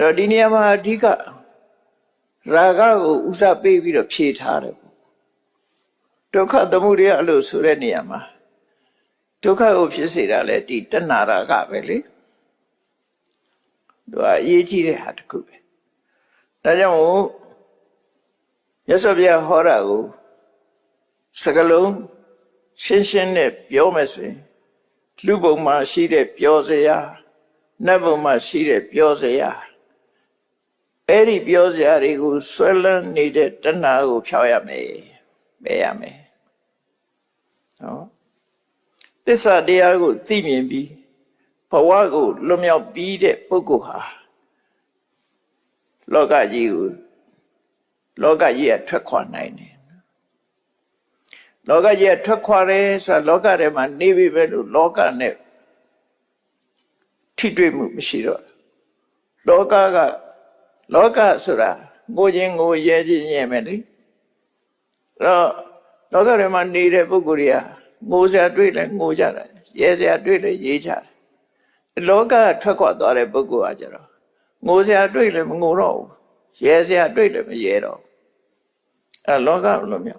အဲ့တော့ဒီနေရာမှာအဓိကရာဂကိုဥစားပေးပြီးတော့ဖြေထားတယ်ပေါ့ဒုက္ခသမုဒယလို့ဆိုတဲ့နေရာမှာဒုက္ခကိုဖြစ်စေတာလေဒီတဏှာရာဂပဲလေသူကအရေးကြီးတဲ့ဟာတစ်ခုပဲဒါကြောင့်မို့ရသော်ပြဟောတာကိုစကလုံးရှင်းရှင်းနဲ့ပြောမယ်ဆိုရင်လူပုံမှာရှိတဲ့ပြောစရာနတ်ပုံမှာရှိတဲ့ပြောစရာ အဲ့ဒီပြောစရာတွေကိုဆွဲလန်းနေတဲ့တဏှာကိုဖြောက်ရမယ်ပယ်ရမယ်နော်သစ္စာတရားကိုသိမြင်ပြီးဘဝကိုလွတ်မြောက်ပြီးတဲ့ပုဂ္ဂိုလ်ဟာလောကကြီးကိုလောကကြီးကထွက်ခွာနိုင်တယ်လောကကြီးကထွက်ခွာတယ်ဆိုတာလောကထဲမှာနေပြီပဲလို့လောကနဲ့ထိတွေ့မှုမရှိတော့လောကက လောကဆိုတာငိုခြင်းငိုရဲခြင်းရဲ့မယ်လေအဲ့တော့လောကထဲမှာနေတဲ့ပုဂ္ဂိုလ်တွေကငိုစရာတွေ့လဲငိုကြတယ်ရဲစရာတွေ့လဲရေးကြတယ်လောကထွက်ခွာသွားတဲ့ပုဂ္ဂိုလ်ကကြတော့ငိုစရာတွေ့လဲမငိုတော့ဘူးရဲစရာတွေ့လဲမရဲတော့ဘူးအဲ့လောကလုံးမြောက်